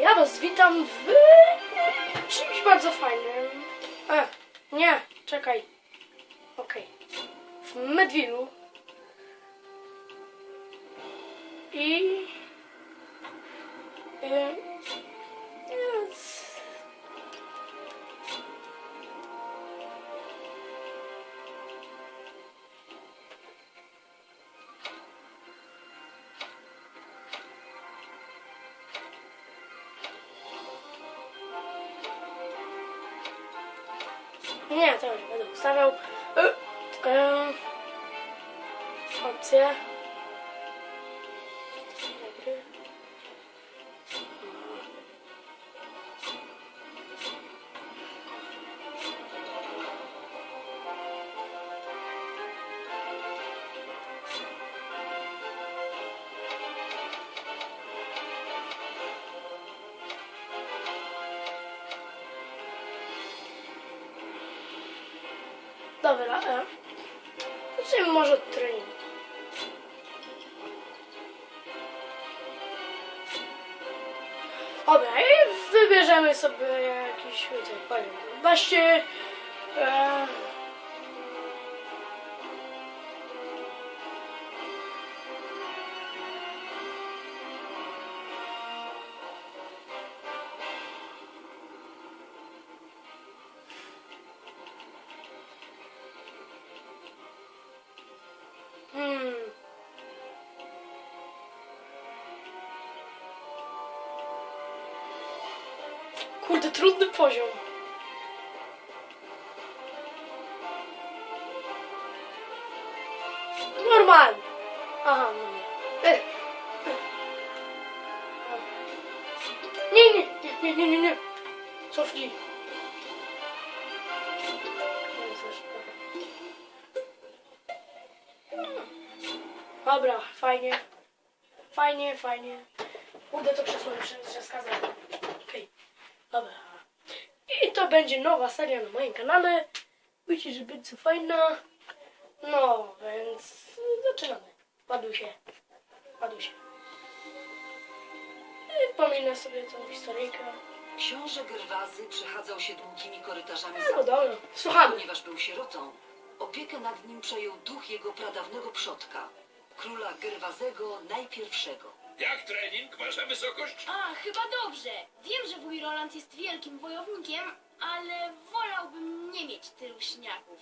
ja was witam w czymś bardzo fajnym. E, nie, czekaj. Okej. W Medwilu. I... Y, Nie, to już będę ustawiał. Y, y, opcje. Dobra, e. Może od treningu. Dobra, i wybierzemy sobie jakiś, wiecie, powiem, właśnie... E, Kurde, trudny poziom. Normalnie. Aha, no nie. E. Nie, nie, nie, nie, nie, nie. Cofnij. Dobra, fajnie. Fajnie, fajnie. Kurde, to krzesło jeszcze przeskazane. Okej, dobra. I to będzie nowa seria na moim kanale. Myślę, że będzie fajna. No, więc zaczynamy. Ładuj się. Ładuj się. I pominę sobie tą historyjkę. Książę Gerwazy przechadzał się długimi korytarzami No dobra, słuchamy. Ponieważ był sierotą, opiekę nad nim przejął duch jego pradawnego przodka, króla Gerwazego najpierwszego. Jak trening? Wasza wysokość? A, chyba dobrze. Wiem, że wuj Roland jest wielkim wojownikiem, ale wolałbym nie mieć tylu śniaków.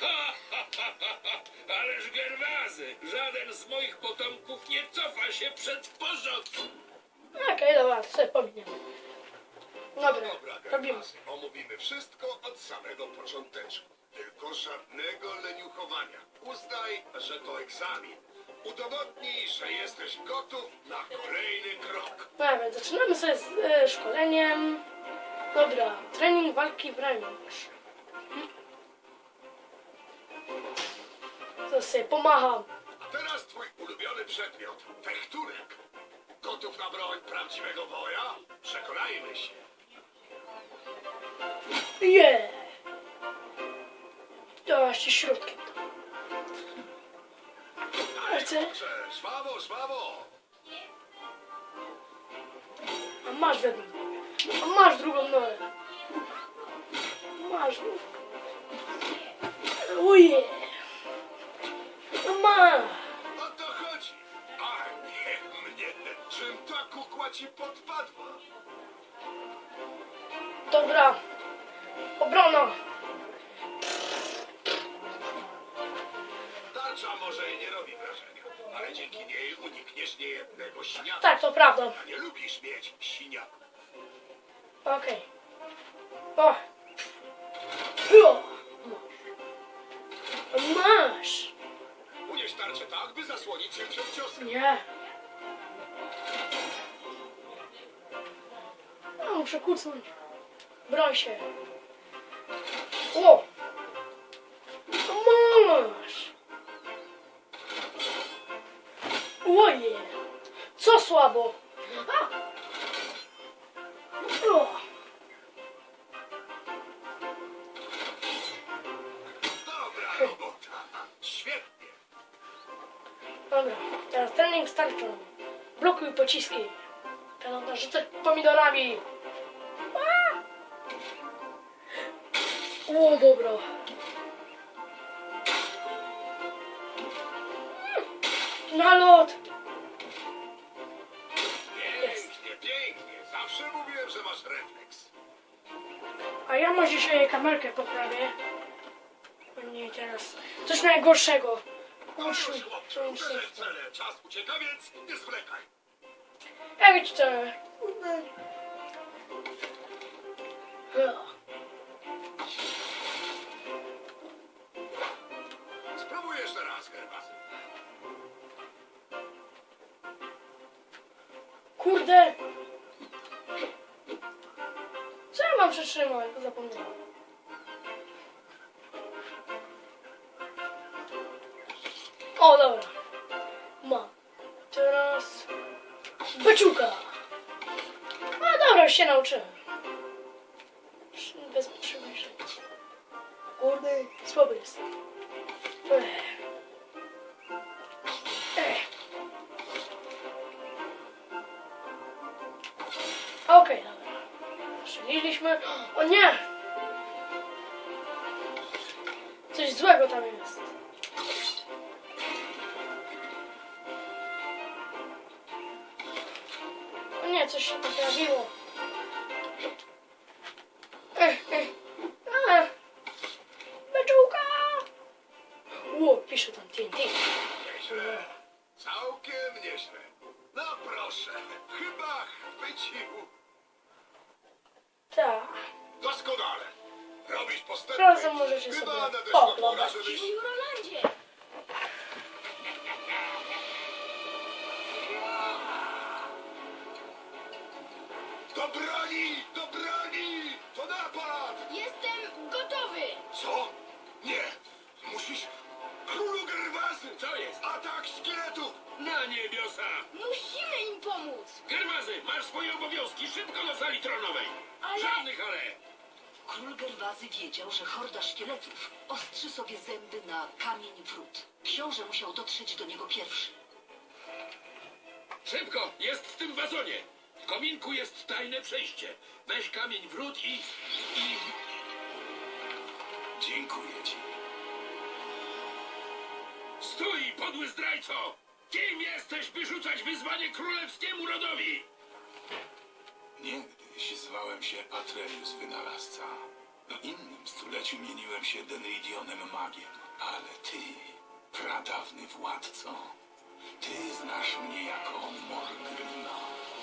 Ha, ha, ha, ha, ha. Ależ Gerwazy, żaden z moich potomków nie cofa się przed porządkiem. Okej, dobra, to sobie pominiemy. Dobra, Dobra, robimy. Omówimy wszystko od samego począteczku. Tylko żadnego leniuchowania. Uznaj, że to egzamin. Udowodnij, że jesteś gotów na kolejny krok. Dobra, więc zaczynamy sobie z e, szkoleniem. Dobra, trening walki wręcz. To sobie pomacham. A teraz twój ulubiony przedmiot. Fechturek. Gotów na broń prawdziwego woja? Przekonajmy się. Yeah! To jeszcze środkiem. A chcę? Dobrze, żwawo, żwawo. A masz w jedną. A masz drugą nogę. Masz. Uje. Masz. O to chodzi. A nie mnie. Czym ta kukła ci podpadła? Dobra. Obrona. Tarcza może i nie robi ale dzięki niej unikniesz niejednego siniaka. Tak, to prawda. A nie lubisz mieć siniaków. Okej. O. O. Masz. Unieś tarczę tak, by zasłonić się przed ciosem. Nie. No, muszę kucnąć. Broń się. O! Masz! Oje! Co słabo? A! Dobra. Świetnie. Dobra, teraz trening starczą. Blokuj pociski. Będą narzucać pomidorami. A! O, dobra. Na lot. Pięknie, pięknie. Zawsze mówiłem, że masz refleks. A ja może się kamerkę poprawię. O nie, teraz coś najgorszego. Już, Muszę- chłopcze, cele. Czas ucieka, więc nie zwlekaj. Ja widzę. Spróbuj Kurde. Co ja mam przytrzymać? Zapomniałem. O, dobra. Mam. Teraz... Beczuka. A dobra, już się nauczyłem. Bez przemyśleń. Kurde, słaby jestem. Ech. Okej, dobra. Strzeliliśmy. O nie! Coś złego tam jest. O nie, coś się poprawiło. Beczułka! Ło, pisze tam TNT. Nieźle. Całkiem nieźle. No proszę, chyba chwycił. Tak. Doskonale. Robisz postępy. Razem możecie Chyba sobie nadeszła pora, żebyś... Do broni! Do broni! To napad! Jestem gotowy! Co? Nie! Musisz... Królu Gerwazy! Co jest? Atak szkieletów! Na niebiosa! Musimy im pomóc! Gerwazy, masz swoje obowiązki, szybko do sali tronowej! Ale- Żadnych ale! Król Gerwazy wiedział, że horda szkieletów ostrzy sobie zęby na kamień wrót. Książę musiał dotrzeć do niego pierwszy. Szybko, jest w tym wazonie! W kominku jest tajne przejście. Weź kamień wrót i... i... Dziękuję ci. Stój, podły zdrajco! Kim jesteś, by rzucać wyzwanie królewskiemu rodowi? Niegdyś zwałem się Atrelius Wynalazca. W innym stuleciu mieniłem się Deneidionem Magiem. Ale ty, pradawny władco, ty znasz mnie jako Morgrima.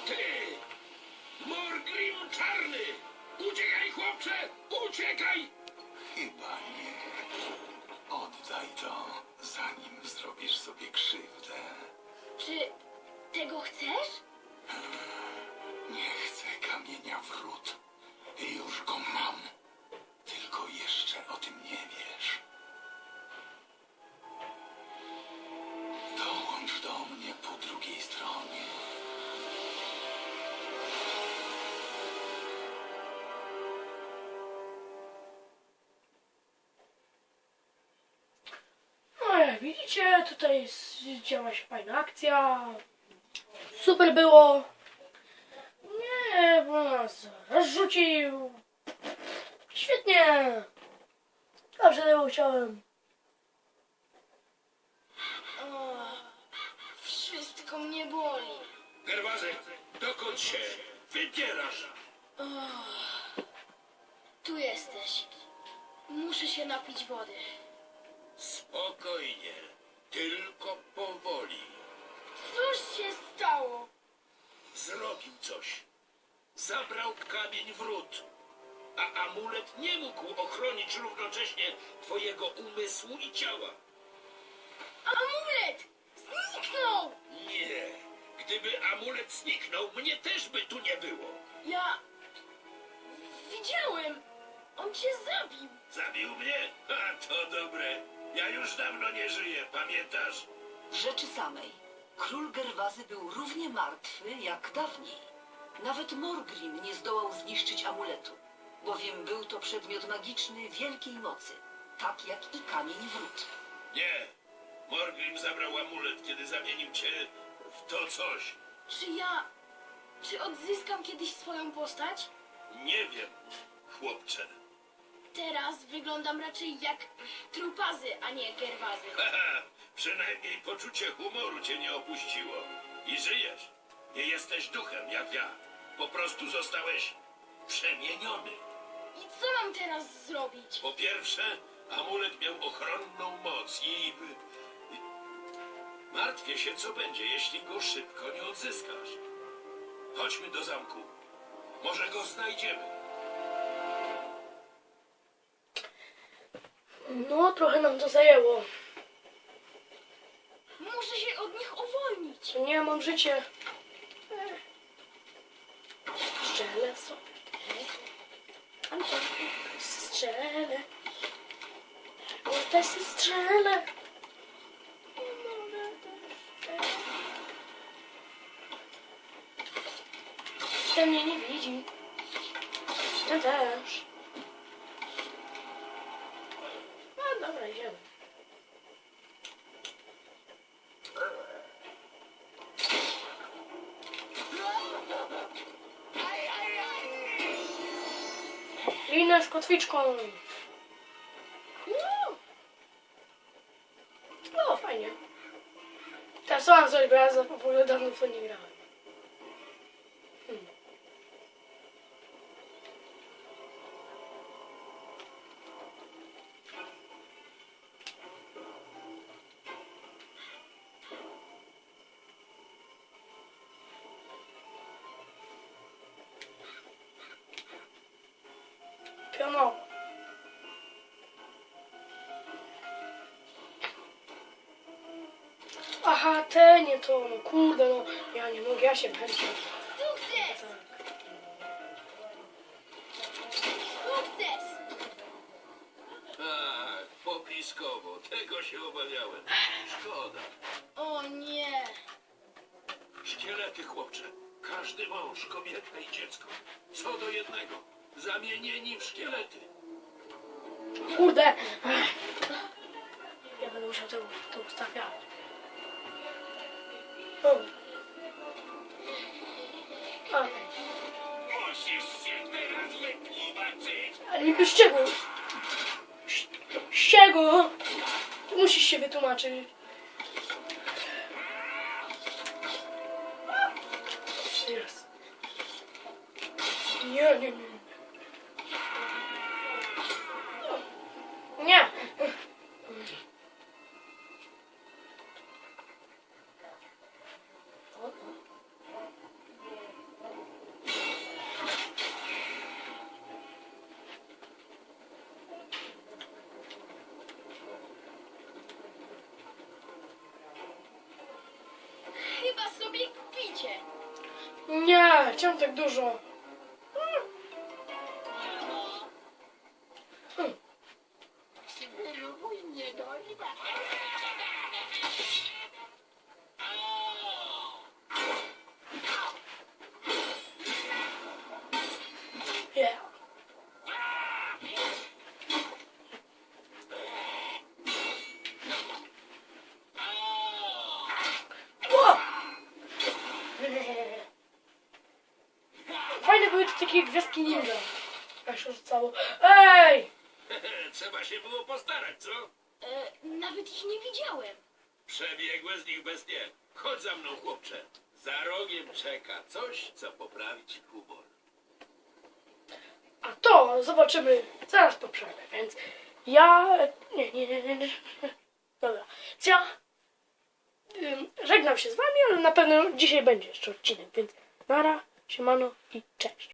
Ty! Morgrim czarny! Uciekaj, chłopcze! Uciekaj! Chyba nie. Oddaj to, zanim zrobisz sobie krzywdę. Czy tego chcesz? Nie chcę kamienia wrót. Już go mam. Tylko jeszcze o tym nie wiesz. Widzicie, tutaj działa się fajna akcja. Super było. Nie, bo nas rozrzucił. Świetnie. Dobrze tego chciałem. O, wszystko mnie boli. Gerwazy, dokąd się wybierasz? Tu jesteś. Muszę się napić wody. Spokojnie, tylko powoli. Cóż się stało? Zrobił coś. Zabrał kamień wrót. A amulet nie mógł ochronić równocześnie twojego umysłu i ciała. Amulet! Zniknął! Nie. Gdyby amulet zniknął, mnie też by tu nie było. Ja... Widziałem! On cię zabił! Zabił mnie? A to dobre. Ja już dawno nie żyję, pamiętasz? W rzeczy samej, król Gerwazy był równie martwy jak dawniej. Nawet Morgrim nie zdołał zniszczyć amuletu, bowiem był to przedmiot magiczny wielkiej mocy, tak jak i kamień wrót. Nie. Morgrim zabrał amulet, kiedy zamienił cię w to coś. Czy ja Czy odzyskam kiedyś swoją postać? Nie wiem, chłopcze. Teraz wyglądam raczej jak trupazy, a nie gerwazy. Haha, przynajmniej poczucie humoru cię nie opuściło. I żyjesz. Nie jesteś duchem jak ja. Po prostu zostałeś przemieniony. I co mam teraz zrobić? Po pierwsze, amulet miał ochronną moc i... i... Martwię się, co będzie, jeśli go szybko nie odzyskasz. Chodźmy do zamku. Może go znajdziemy. No, trochę nam to zajęło. Muszę się od nich uwolnić. Nie mam życie. Strzelę sobie. To strzelę. Ja też się strzelę. Ten mnie nie widzi. Ten też. Z kotwiczką. No. No, fajnie. Teraz co mam zrobić, bo ja za- w ogóle dawno w to nie grałem. Aha, te nie to, no kurde, no ja nie mogę, ja się chętnie. Sukces! Sukces! Tak, pobliskowo. Tego się obawiałem. Szkoda. O nie. Szkielety, chłopcze. Każdy mąż, kobieta i dziecko. Co do jednego. Zamienieni w szkielety. Kurde! Ja będę musiał to, to ustawiać. Ale niby czego? Ty musisz się wytłumaczyć. Nie, nie. Nie. Czemu tak dużo? Hmm. Ninja. Jak się rzucało. Ej! Trzeba się było postarać, co? E, nawet ich nie widziałem. Przebiegłe z nich bez nie. Chodź za mną, chłopcze. Za rogiem czeka coś, co poprawi ci humor. A to zobaczymy zaraz po przerwie, więc ja... Nie, nie, nie, nie, nie. Dobra, więc ja żegnam się z wami, ale na pewno dzisiaj będzie jeszcze odcinek, więc nara, siemano i cześć.